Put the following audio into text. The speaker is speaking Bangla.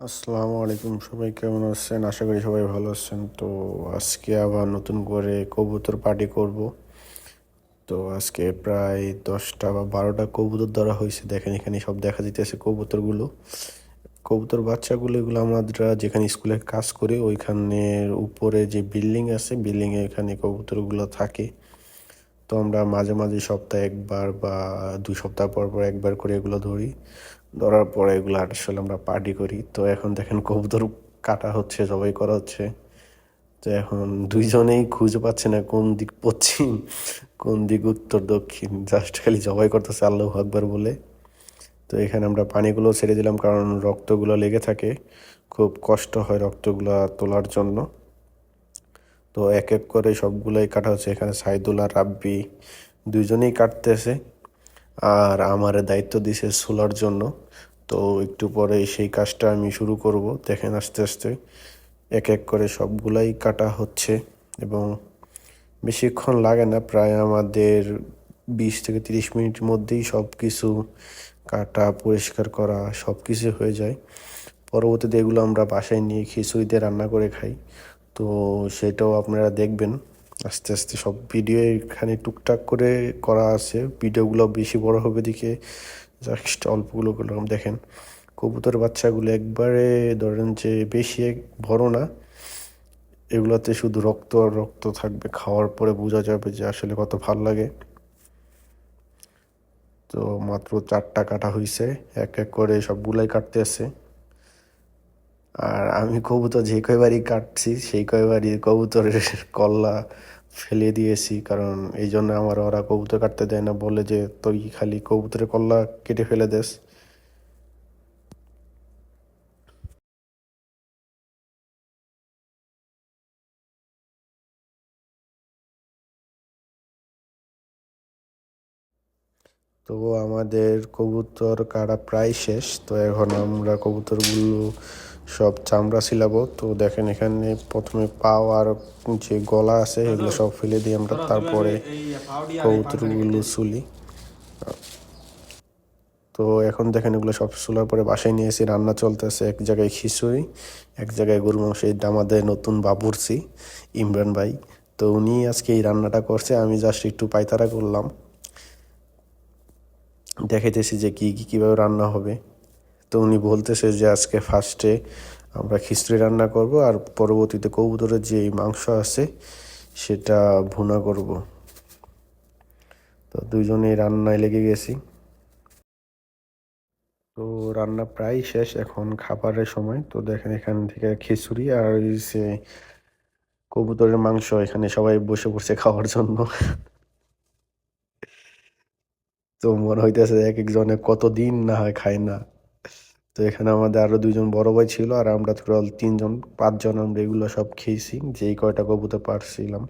আসসালামু আলাইকুম। সবাই কেমন আছেন? আশা করি সবাই ভালো আছেন। তো আজকে আবার নতুন করে কবুতর পার্টি করব। তো আজকে প্রায় দশটা বা বারোটা কবুতর ধরা হয়েছে। দেখেন, এখানে সব দেখা যেতেছে কবুতরগুলো। কবুতর বাচ্চাগুলো এগুলো আমরা যেখানে স্কুলে কাজ করি, ওইখানের উপরে যে বিল্ডিং আছে বিল্ডিংয়ে এখানে কবুতরগুলো থাকে। তো আমরা মাঝে মাঝে সপ্তাহে একবার বা দুই সপ্তাহ পর পর একবার করে এগুলো ধরি। ধরার পরে এগুলো আসলে আমরা পার্টি করি। তো এখন দেখেন কবুতর কাটা হচ্ছে সবাই করা হচ্ছে। তো এখন দুইজনেই খুঁজে পাচ্ছে না কোন দিক পশ্চিম, কোন দিক উত্তর, দক্ষিণ। জাস্ট খালি জবাই করতেছে আল্লাহ আকবার বলে। তো এখানে আমরা পানিগুলো ছেড়ে দিলাম কারণ রক্তগুলো লেগে থাকে। খুব কষ্ট হয় রক্তগুলো তোলার জন্য। তো এক এক করে সবগুলোই কাটা হচ্ছে। এখানে সাইদুল আর রাব্বি দুইজনেই কাটতেছে। আর আমার দায়িত্ব দিছে সোলার জন্য। তো একটু পরে সেই কাজটা আমি শুরু করব। দেখেন আস্তে আস্তে এক এক করে সবগুলাই কাটা হচ্ছে। এবং বেশিক্ষণ লাগে না, প্রায় আমাদের বিশ থেকে তিরিশ মিনিটের মধ্যেই সব কিছু কাটা, পরিষ্কার করা সব কিছু হয়ে যায়। পরবর্তীতে এগুলো আমরা বাসায় নিয়ে খিচুড়িতে রান্না করে খাই। তো সেটাও আপনারা দেখবেন। আস্তে আস্তে সব ভিডিও এখানে টুকটাক করে করা আছে। ভিডিওগুলো বেশি বড় হবে দিকে জাস্ট অল্পগুলো করলাম দেখেন। কবুতর বাচ্চাগুলো একবারে ধরেন যে বেশি বড় না। এগুলোতে শুধু রক্ত আর রক্ত থাকবে। খাওয়ার পরে বোঝা যাবে যে আসলে কত ভালো লাগে। তো মাত্র চারটা কাটা হয়েছে এক এক করে সবগুলাই কাটতে আছে আর আমি কবুতর যে কয়বারই কাটছি, সেই কয়বারই কবুতরের কল্লা ফেলে দিয়েছি। কারণ এই জন্য আমার ওরা কবুতর কাটতে দেয় না, বলে যে তুই খালি কবুতরের কল্লা কেটে ফেলে দেস। তো আমাদের কবুতর কাটা প্রায় শেষ। তো এখন আমরা কবুতরগুলো সব চামড়া ছিলাবো তো দেখেন এখানে প্রথমে পাও আর যে গলা আছে এগুলো সব ফেলে দিই আমরা। তারপরে কবুতরগুলো চুলি তো এখন দেখেন এগুলো সব চুলার পরে বাসায় নিয়ে এসে রান্না চলতেছে। এক জায়গায় খিচুড়ি এক জায়গায় গরু মাংস এটা আমাদের নতুন বাবুরছি ইমরান ভাই। তো উনি আজকে এই রান্নাটা করছে আমি জাস্ট একটু পায়তারা করলাম। দেখাইতেছি যে কী কী কীভাবে রান্না হবে। তো উনি বলতেছে যে আজকে ফার্স্টে আমরা খিচুড়ি রান্না করব আর পরবর্তীতে কবুতরের যে মাংস আছে সেটা ভুনা করব। তো দুইজনেই রান্নায় লেগে গেছি। তো রান্না প্রায় শেষ, এখন খাবারের সময়। তো দেখেন এখান থেকে খিচুড়ি আর যে কবুতরের মাংস, এখানে সবাই বসে পড়ছে খাওয়ার জন্য। তো মনে হইতেছে এক একজনে কতদিন না হয় খায় না। তো এখানে আমাদের আরও দুজন বড় ভাই ছিল আর আমরা তিনজন, পাঁচজন আমরা এগুলো সব খেয়েছি, যেই কয়টা কবুতর পারছিলাম।